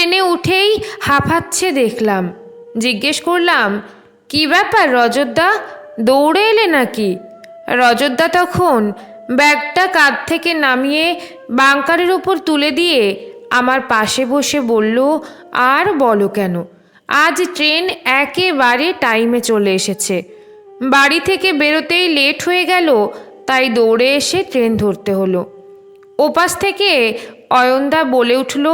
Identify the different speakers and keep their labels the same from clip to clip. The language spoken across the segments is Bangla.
Speaker 1: ট্রেনে উঠেই হাঁপাচ্ছে দেখলাম। জিজ্ঞেস করলাম, কি ব্যাপার রজতদা? দৌড়ে এলে নাকি? রজতদা তখন ব্যাগটা কাঁধ থেকে নামিয়ে বাংকারের ওপর তুলে দিয়ে আমার পাশে বসে বলল, আর বলো কেন? আজ ট্রেন একেবারে টাইমে চলে এসেছে। বাড়ি থেকে বেরোতেই লেট হয়ে গেল, তাই দৌড়ে এসে ট্রেন ধরতে হলো। ওপাশ থেকে অয়নদা বলে উঠল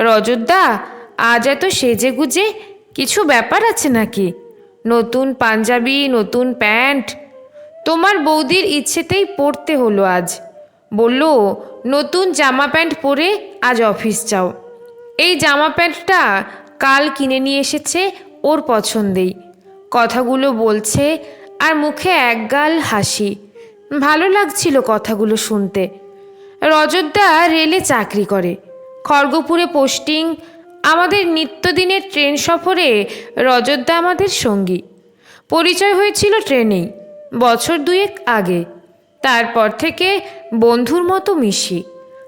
Speaker 1: রজতদা, আজ এত সেজে গুজে কিছু ব্যাপার আছে নাকি? নতুন পাঞ্জাবি, নতুন প্যান্ট। তোমার বৌদির ইচ্ছেতেই পড়তে হলো আজ। বলল, নতুন জামা প্যান্ট পরে আজ অফিস যাও। এই জামা প্যান্টটা কাল কিনে নিয়ে এসেছে ওর পছন্দেই। কথাগুলো বলছে আর মুখে একগাল হাসি। ভালো লাগছিল কথাগুলো শুনতে। রজতদা রেলে চাকরি করে। খড়গপুরে পোস্টিং, আমাদের নিত্যদিনের ট্রেন সফরে রজতদা আমাদের সঙ্গী। পরিচয় হয়েছিল ট্রেনেই, বছর দুয়েক আগে। তারপর থেকে বন্ধুর মতো মিশি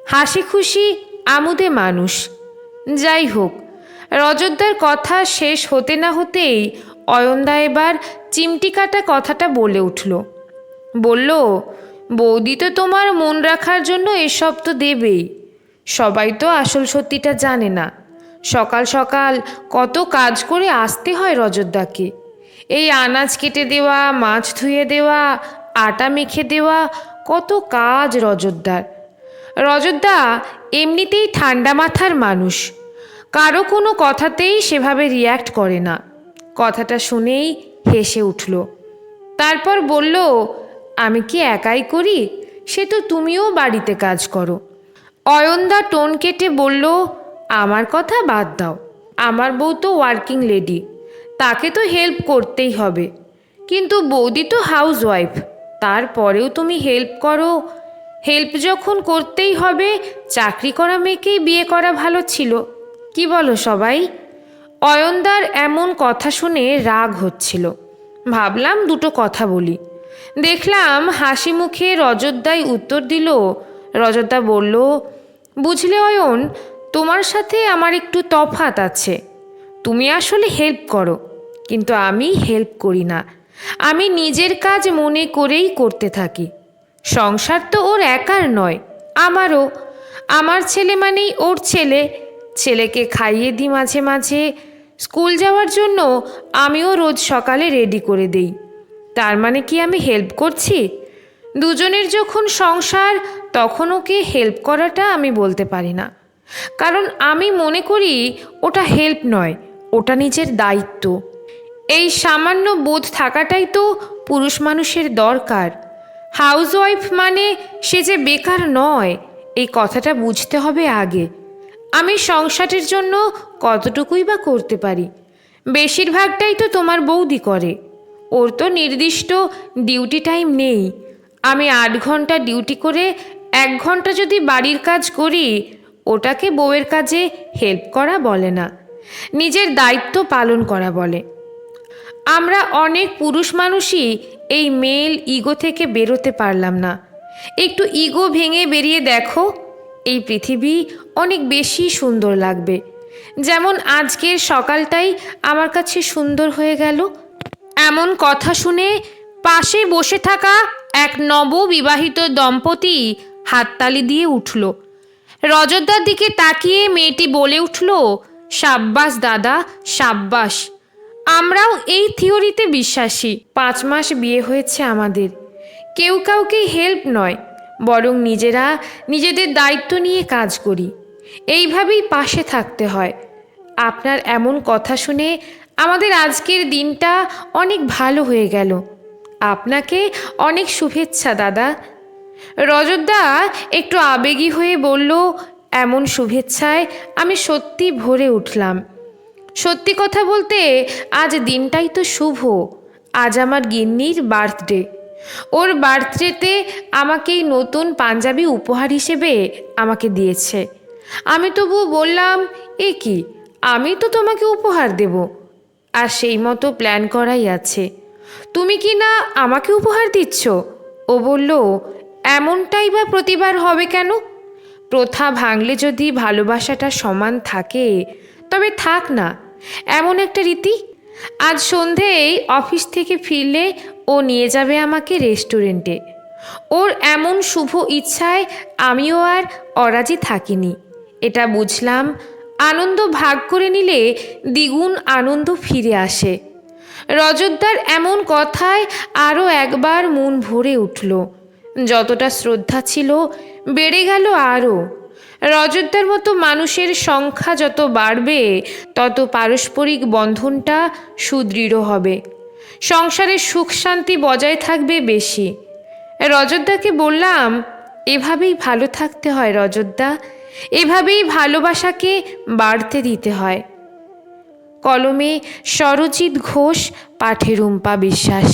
Speaker 1: হাসি খুশি আমুদে মানুষ। যাই হোক, রজতদার কথা শেষ হতে না হতেই অয়নদা এবার চিমটি কাটা কথাটা বলে উঠল। বলল, বৌদি তো তোমার মন রাখার জন্য এসব তো দেবেই। সবাই তো আসল সত্যিটা জানে না। সকাল সকাল কত কাজ করে আসতে হয় রজতদাকে। এই আনাজ কেটে দেওয়া, মাছ ধুয়ে দেওয়া, আটা মেখে দেওয়া, কত কাজ রজতদার। রজতদা এমনিতেই ঠান্ডা মাথার মানুষ। কারও কোনো কথাতেই সেভাবে রিয়্যাক্ট করে না। কথাটা শুনেই হেসে উঠল। তারপর বলল, আমি কি একাই করি? সে তো তুমিও বাড়িতে কাজ করো। অয়নদা টোন কেটে বলল, আমার কথা বাদ দাও, আমার বউ তো ওয়ার্কিং লেডি তাকে তো হেল্প করতেই হবে। কিন্তু বৌদি তো হাউস ওয়াইফ তারপরেও তুমি হেল্প করো। হেল্প যখন করতেই হবে, চাকরি করা মেয়েকেই বিয়ে করা ভালো ছিল। কি বলো সবাই? অয়নদার এমন কথা শুনে রাগ হচ্ছিল। ভাবলাম দুটো কথা বলি। দেখলাম হাসি মুখে রজতদাই উত্তর দিল রজতদা বলল, বুঝলে অয়ন, তোমার সাথে আমার একটু তফাত আছে। তুমি আসলে হেল্প করো, কিন্তু আমি হেল্প করি না। আমি নিজের কাজ মনে করেই করতে থাকি। সংসার তো ওর একার নয়, আমারও। আমার ছেলে মানেই ওর ছেলে। ছেলেকে খাইয়ে দিই মাঝে মাঝে। স্কুল যাওয়ার জন্য আমিও রোজ সকালে রেডি করে দেই। তার মানে কি আমি হেল্প করছি? দুজনের যখন সংসার তখন ওকে হেল্প করাটা আমি বলতে পারি না। কারণ আমি মনে করি ওটা হেল্প নয়, ওটা নিজের দায়িত্ব। এই সামান্য বোধ থাকাটাই তো পুরুষ মানুষের দরকার। হাউসওয়াইফ মানে সে যে বেকার নয়, এই কথাটা বুঝতে হবে আগে। আমি সংসারের জন্য কতটুকুই বা করতে পারি? বেশিরভাগটাই তো তোমার বৌদি করে। ওর তো নির্দিষ্ট ডিউটি টাইম নেই। আমি আট ঘণ্টা ডিউটি করে এক ঘণ্টা যদি বাড়ির কাজ করি, ওটাকে বউয়ের কাজে হেল্প করা বলে না, নিজের দায়িত্ব পালন করা বলে। আমরা অনেক পুরুষ মানুষই এই মেল ইগো থেকে বেরোতে পারলাম না। একটু ইগো ভেঙে বেরিয়ে দেখো, এই পৃথিবী অনেক বেশি সুন্দর লাগবে। যেমন আজকের সকালটাই আমার কাছে সুন্দর হয়ে গেল। এমন কথা শুনে পাশে বসে থাকা এক নববিবাহিত দম্পতি হাততালি দিয়ে উঠল। রজতদার দিকে তাকিয়ে মেয়েটি বলে উঠল, সাব্বাস দাদা, সাব্বাস। আমরাও এই থিওরিতে বিশ্বাসী। পাঁচ মাস বিয়ে হয়েছে আমাদের। কেউ কাউকে হেল্প নয়, বরং নিজেরা নিজেদের দায়িত্ব নিয়ে কাজ করি। এইভাবেই পাশে থাকতে হয়। আপনার এমন কথা শুনে আমাদের আজকের দিনটা অনেক ভালো হয়ে গেল। আপনাকে অনেক শুভেচ্ছা, দাদা। রজতদা একটু আবেগী হয়ে বলল, এমন শুভেচ্ছায় আমি সত্যি ভরে উঠলাম। সত্যি কথা বলতে আজ দিনটাই তো শুভ। আজ আমার গিন্নির বার্থডে। ওর বার্থডেতে আমাকে এই নতুন পাঞ্জাবি উপহার হিসেবে আমাকে দিয়েছে। আমি তবু বললাম, এ কি? আমি তো তোমাকে উপহার দেব। আর সেই মতো প্ল্যান করাই আছে। তুমি কি না আমাকে উপহার দিচ্ছ? ও বলল, এমনটাই বা প্রতিবার হবে কেন? প্রথা ভাঙলে যদি ভালোবাসাটা সমান থাকে, তবে থাক না, এমন একটা রীতি। আজ সন্ধেই অফিস থেকে ফিরলে ও নিয়ে যাবে আমাকে রেস্টুরেন্টে। ওর এমন শুভ ইচ্ছায় আমিও আর অরাজি থাকিনি। এটা বুঝলাম, আনন্দ ভাগ করে নিলে দ্বিগুণ আনন্দ ফিরে আসে। রজতদার এমন কথায় আরও একবার মন ভরে উঠল। যতটা শ্রদ্ধা ছিল, বেড়ে গেল আরও রজতদার মতো মানুষের সংখ্যা যত বাড়বে, তত পারস্পরিক বন্ধনটা সুদৃঢ় হবে। সংসারের সুখ শান্তি বজায় থাকবে বেশি। রজতদাকে বললাম, এভাবেই ভালো থাকতে হয় রজতদা। এভাবেই ভালোবাসাকে বাড়তে দিতে হয়। কলমে সরজিৎ ঘোষ পাঠে রুম্পা বিশ্বাস।